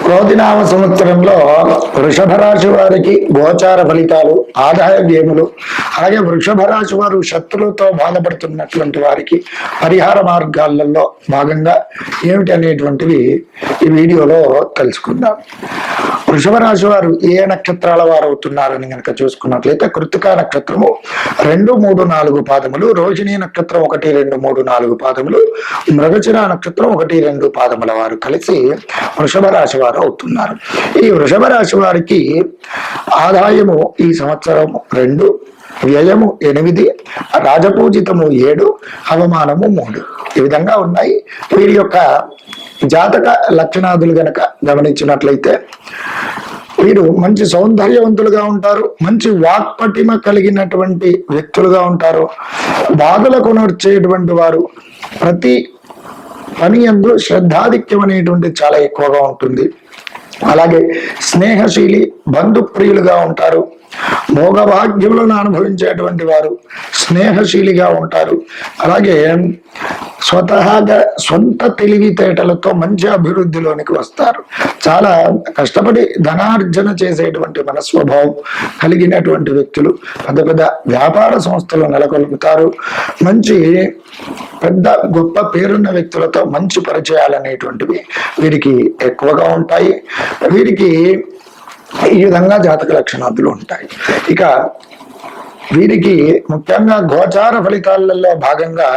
క్రోధినామ సంవత్సరంలో వృషభ రాశి వారికి గోచార ఫలితాలు ఆదాయ వ్యయములు అలాగే వృషభ రాశి వారు శత్రులతో బాధపడుతున్నటువంటి వారికి పరిహార మార్గాలలో భాగంగా ఏమిటి అనేటువంటివి ఈ వీడియోలో తెలుసుకుందాం వృషభ రాశి వారు ఏ నక్షత్రాల వారు అవుతున్నారని కనుక చూసుకున్నట్లయితే కృతికా నక్షత్రము రెండు మూడు నాలుగు పాదములు రోహిణి నక్షత్రం ఒకటి రెండు మూడు నాలుగు పాదములు మృగశిర నక్షత్రం ఒకటి రెండు పాదముల వారు కలిసి వృషభ రాశి వారు అవుతున్నారు. ఈ వృషభ రాశి వారికి ఆదాయము ఈ సంవత్సరం రెండు వ్యయము ఎనిమిది రాజపూజితము ఏడు అవమానము మూడు ఈ విధంగా ఉన్నాయి. వీరి యొక్క జాతక లక్షణాదులు గనక గమనించినట్లయితే వీరు మంచి సౌందర్యవంతులుగా ఉంటారు మంచి వాక్పటిమ కలిగినటువంటి వ్యక్తులుగా ఉంటారు బాధలకు నడిచేటువంటి వారు. ప్రతి పని ఎందు శ్రద్ధాధిక్యం అనేటువంటి చాలా ఎక్కువగా ఉంటుంది. అలాగే స్నేహశీలి బంధుప్రియులుగా ఉంటారు. భోగభాగ్యములను అనుభవించేటువంటి వారు స్నేహశీలిగా ఉంటారు. అలాగే స్వతహాగా సొంత తెలివితేటలతో మంచి అభివృద్ధిలోనికి వస్తారు. చాలా కష్టపడి ధనార్జన చేసేటువంటి మనస్వభావం కలిగినటువంటి వ్యక్తులు పెద్ద పెద్ద వ్యాపార సంస్థలు నెలకొల్పుతారు. మంచి పెద్ద గొప్ప పేరున్న వ్యక్తులతో మంచి పరిచయాలు అనేటువంటివి వీరికి ఎక్కువగా ఉంటాయి. వీరికి ఈ విధంగా జాతక లక్షణాదులు ఉంటాయి. ఇక వీరికి ముఖ్యంగా గోచార ఫలితాలలో భాగంగా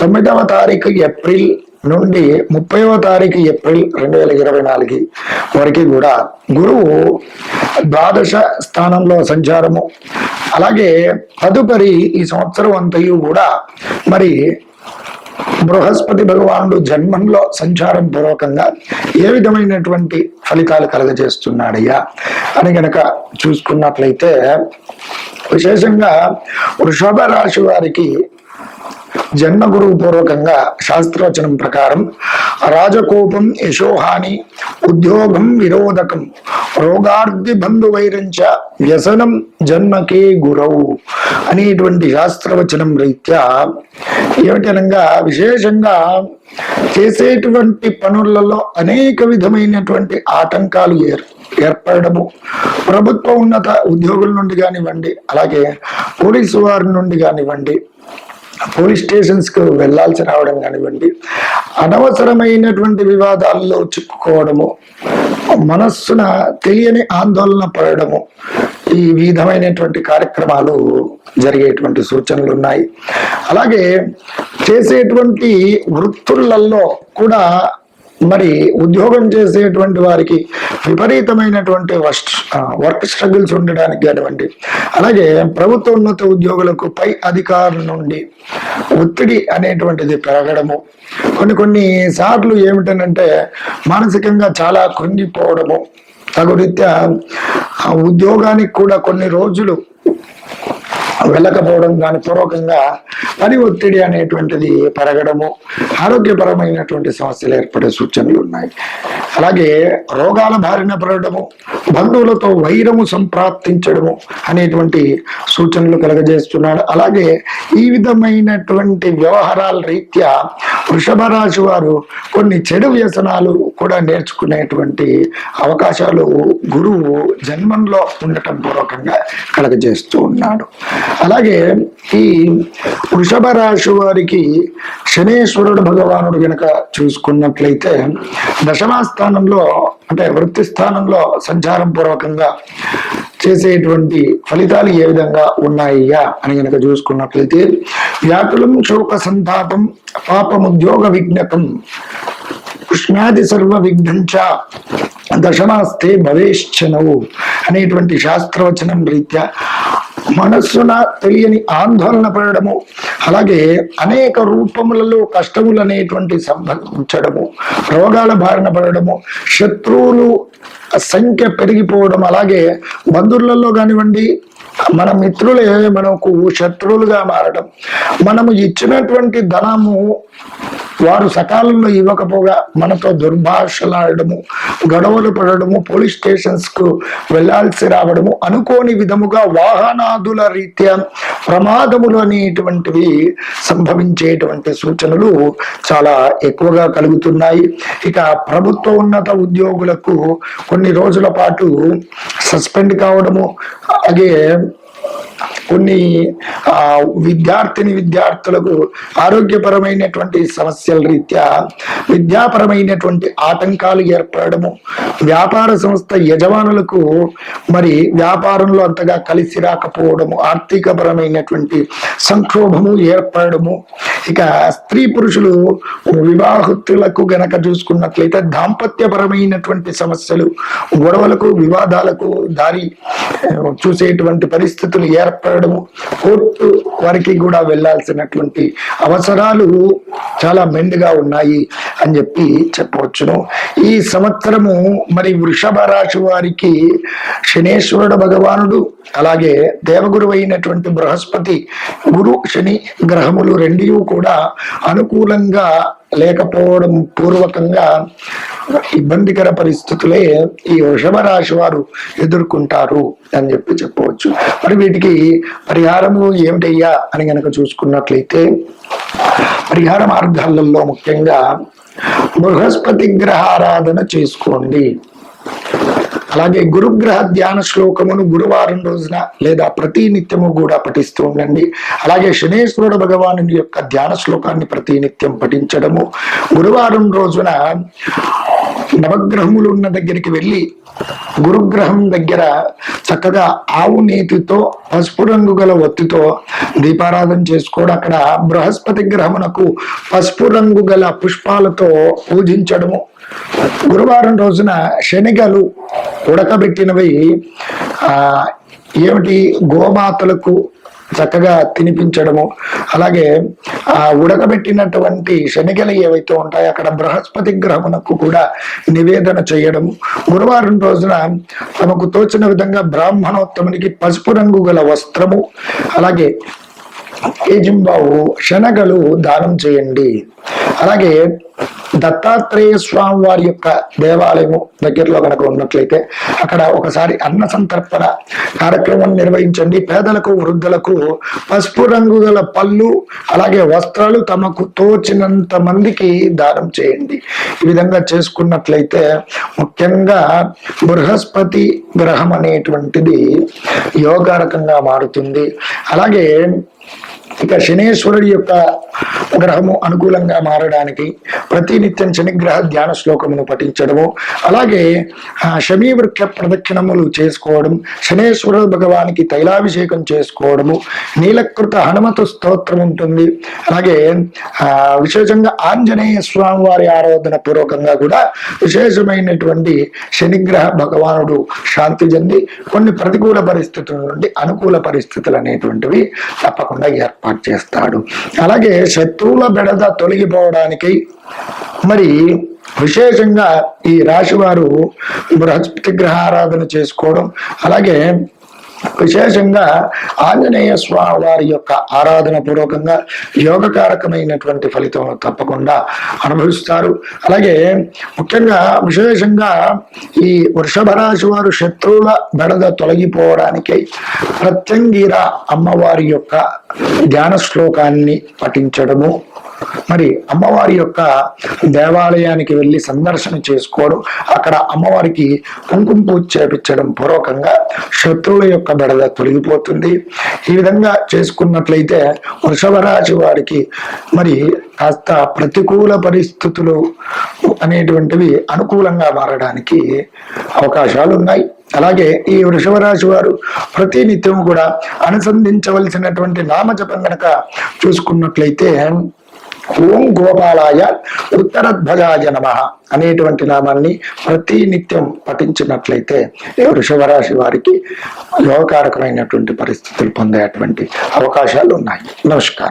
తొమ్మిదవ తారీఖు ఏప్రిల్ నుండి ముప్పైవ తారీఖు ఏప్రిల్ రెండు వేల ఇరవై నాలుగు వరకు కూడా గురువు ద్వాదశ స్థానంలో సంచారము. అలాగే తదుపరి ఈ సంవత్సరం అంతయు కూడా మరి బృహస్పతి భగవానుడు జన్మంలో సంచారం పూర్వకంగా ఏ విధమైనటువంటి ఫలితాలు కలగజేస్తున్నాడయ్యా అని గనక చూసుకున్నట్లయితే విశేషంగా వృషభ రాశి వారికి జన్మ గురువు పూర్వకంగా శాస్త్రవచనం ప్రకారం రాజకోపం యశోహాని ఉద్యోగం విరోధకం రోగార్ధి బంధు వైరంచ వ్యసనం జన్మకే గురవు అనేటువంటి శాస్త్రవచనం రీత్యా ఏమిటనగా విశేషంగా చేసేటువంటి పనులలో అనేక విధమైనటువంటి ఆటంకాలు ఏర్ ఏర్పడము. ప్రభుత్వ ఉన్నత ఉద్యోగుల నుండి కానివ్వండి అలాగే పోలీసు వారి నుండి కానివ్వండి పోలీస్ స్టేషన్స్కు వెళ్ళాల్సి రావడం కానివ్వండి అనవసరమైనటువంటి వివాదాల్లో చిక్కుకోవడము మనస్సున తెలియని ఆందోళన పడడము ఈ విధమైనటువంటి కార్యక్రమాలు జరిగేటువంటి సూచనలు ఉన్నాయి అలాగే చేసేటువంటి వృత్తులలో కూడా మరి ఉద్యోగం చేసేటువంటి వారికి విపరీతమైనటువంటి వర్క్ స్ట్రగుల్స్ ఉండడానికి కానివ్వండి. అలాగే ప్రభుత్వ ఉన్నత ఉద్యోగులకు పై అధికారుల నుండి ఒత్తిడి అనేటువంటిది పెరగడము. కొన్ని కొన్ని సార్లు ఏమిటనంటే మానసికంగా చాలా కృంగిపోవడము. తగు రీత్యా ఉద్యోగానికి కూడా కొన్ని రోజులు వెళ్ళకపోవడం దాని పూర్వకంగా పని ఒత్తిడి అనేటువంటిది పెరగడము ఆరోగ్యపరమైనటువంటి సమస్యలు ఏర్పడే సూచనలు ఉన్నాయి. అలాగే రోగాల బారిన పడడము బంధువులతో వైరము సంప్రాప్తించడము అనేటువంటి సూచనలు కలగజేస్తున్నాడు అలాగే ఈ విధమైనటువంటి వ్యవహారాల రీత్యా వృషభ రాశి వారు కొన్ని చెడు వ్యసనాలు కూడా నేర్చుకునేటువంటి అవకాశాలు గురువు జన్మంలో ఉండటం పూర్వకంగా కలగజేస్తూ ఉన్నాడు. అలాగే ఈ వృషభ రాశి వారికి శనేశ్వరుడు భగవానుడు గనక చూసుకున్నట్లయితే దశమాస్థానంలో అంటే వృత్తి స్థానంలో సంచారం పూర్వకంగా చేసేటువంటి ఫలితాలు ఏ విధంగా ఉన్నాయ్యా అని గనక చూసుకున్నట్లయితే వ్యాకులం శోక సంతాపం పాపముద్యోగ విజ్ఞతం కృష్ణాది సర్వ విఘ్నంచ దశమాస్తే భవేశ్చనవు అనేటువంటి శాస్త్రవచనం రీత్యా మనస్సున తెలియని ఆందోళన పడడము అలాగే అనేక రూపములలో కష్టములు అనేటువంటి సంభవించడము రోగాల బారిన పడడము శత్రువులు సంఖ్య పెరిగిపోవడం అలాగే బంధువులలో కానివ్వండి మన మిత్రులే మనకు శత్రువులుగా మారడం. మనము ఇచ్చినటువంటి ధనము వారు సకాలంలో ఇవ్వకపోగా మనతో దుర్భాషలాడము గొడవలు పడడము పోలీస్ స్టేషన్స్కు వెళ్ళాల్సి రావడము అనుకోని విధముగా వాహనాదుల రీత్యా ప్రమాదములు అనేటువంటివి సంభవించేటువంటి సూచనలు చాలా ఎక్కువగా కలుగుతున్నాయి. ఇక ప్రభుత్వ ఉన్నత ఉద్యోగులకు కొన్ని రోజుల పాటు సస్పెండ్ కావడము అలాగే కొన్ని ఆ విద్యార్థిని విద్యార్థులకు ఆరోగ్యపరమైనటువంటి సమస్యల రీత్యా విద్యాపరమైనటువంటి ఆటంకాలు ఏర్పడము వ్యాపార సంస్థ యజమానులకు మరి వ్యాపారంలో అంతగా కలిసి రాకపోవడము ఆర్థికపరమైనటువంటి సంక్షోభము ఏర్పడము. ఇక స్త్రీ పురుషులు వివాహితులకు గనక చూసుకున్నట్లయితే దాంపత్యపరమైనటువంటి సమస్యలు గొడవలకు వివాదాలకు దారి చూసేటువంటి పరిస్థితులు ఏర్పడడం కోర్టు వారికి కూడా వెళ్ళాల్సినటువంటి అవసరాలు చాలా మెండుగా ఉన్నాయి అని చెప్పి చెప్పవచ్చును. ఈ సంవత్సరము మరి వృషభ రాశి వారికి శనేశ్వరుడు భగవానుడు అలాగే దేవగురు అయినటువంటి బృహస్పతి గురు శని గ్రహములు రెండు కూడా అనుకూలంగా లేకపోవడం పూర్వకంగా ఇబ్బందికర పరిస్థితులే ఈ వృషభ రాశి వారు ఎదుర్కొంటారు అని చెప్పి చెప్పవచ్చు. మరి వీటికి పరిహారము ఏమిటయ్యా అని గనక చూసుకున్నట్లయితే పరిహార మార్గాలలో ముఖ్యంగా బృహస్పతి గ్రహ ఆరాధన చేసుకోండి. అలాగే గురుగ్రహ ధ్యాన శ్లోకమును గురువారం రోజున లేదా ప్రతి నిత్యము కూడా పఠిస్తూ ఉండండి. అలాగే శనేశ్వరుడు భగవాను యొక్క ధ్యాన శ్లోకాన్ని ప్రతి నిత్యం పఠించడము. గురువారం రోజున నవగ్రహములు ఉన్న దగ్గరికి వెళ్ళి గురుగ్రహం దగ్గర చక్కగా ఆవు నేతితో పసుపు రంగు గల ఒత్తితో దీపారాధన చేసుకోవడం. అక్కడ బృహస్పతి గ్రహమునకు పసుపు రంగు గల పుష్పాలతో పూజించడము. గురువారం రోజున శనిగలు ఉడకబెట్టినవి ఆ ఏమిటి గోమాతలకు చక్కగా తినిపించడము అలాగే ఆ ఉడకబెట్టినటువంటి శనిగలు ఏవైతే ఉంటాయో అక్కడ బృహస్పతి గ్రహమునకు కూడా నివేదన చేయడం గురువారం రోజున తమకు తోచిన విధంగా బ్రాహ్మణోత్తమునికి పసుపు రంగు గల వస్త్రము అలాగే కేజింబావు శనగలు దానం చేయండి. అలాగే దత్తాత్రేయ స్వామి వారి యొక్క దేవాలయము దగ్గరలో కనుక ఉన్నట్లయితే అక్కడ ఒకసారి అన్న సంతర్పణ కార్యక్రమం నిర్వహించండి. పేదలకు వృద్ధులకు పసుపు రంగు గల పళ్ళు అలాగే వస్త్రాలు తమకు తోచినంత మందికి దానం చేయండి. ఈ విధంగా చేసుకున్నట్లయితే ముఖ్యంగా బృహస్పతి గ్రహం అనేటువంటిది యోగారకంగా మారుతుంది. అలాగే ఇక శనేశ్వరుడి యొక్క గ్రహము అనుకూలంగా మారడానికి ప్రతినిత్యం శనిగ్రహ ధ్యాన శ్లోకమును పఠించడము అలాగే శమీవృక్ష వృక్ష ప్రదక్షిణములు చేసుకోవడం శనేశ్వర భగవానికి తైలాభిషేకం చేసుకోవడము నీలకృత హనుమత స్తోత్రం ఉంటుంది. అలాగే విశేషంగా ఆంజనేయ స్వామి వారి ఆరాధన పూర్వకంగా కూడా విశేషమైనటువంటి శనిగ్రహ భగవానుడు శాంతి చెంది కొన్ని ప్రతికూల పరిస్థితుల నుండి అనుకూల పరిస్థితులు అనేటువంటివి తప్పకుండా ఏర్పాటు చేస్తాడు. అలాగే శత్రువుల బెడద తొలగిపోవడానికి. మరి విశేషంగా ఈ రాశి వారు బృహస్పతి గ్రహారాధన చేసుకోవడం. అలాగే విశేషంగా ఆంజనేయ స్వామి వారి యొక్క ఆరాధన పూర్వకంగా యోగకారకమైనటువంటి ఫలితం తప్పకుండా అనుభవిస్తారు. అలాగే ముఖ్యంగా విశేషంగా ఈ వృషభ రాశి వారు శత్రువుల బెడద తొలగిపోవడానికి ప్రత్యంగిర అమ్మవారి యొక్క ధ్యాన శ్లోకాన్ని పఠించడము. మరి అమ్మవారి యొక్క దేవాలయానికి వెళ్ళి సందర్శన చేసుకోవడం అక్కడ అమ్మవారికి కుంకుమ పూజ చేపించడం పూర్వకంగా శత్రువుల యొక్క బెడద తొలగిపోతుంది ఈ విధంగా చేసుకున్నట్లయితే వృషభ రాశి వారికి మరి కాస్త ప్రతికూల పరిస్థితులు అనేటువంటివి అనుకూలంగా మారడానికి అవకాశాలు ఉన్నాయి అలాగే ఈ వృషభ రాశి వారు ప్రతి నిత్యం కూడా అనుసంధించవలసినటువంటి నామజపం గనక చూసుకున్నట్లయితే ఓం గోపాలాయ ఉత్తరధ్వజాయ నమ అనేటువంటి నామాన్ని ప్రతి నిత్యం పఠించినట్లయితే ఈ వృషభ రాశి వారికి యోగకారకమైనటువంటి పరిస్థితులు పొందేటువంటి అవకాశాలు ఉన్నాయి. నమస్కారం.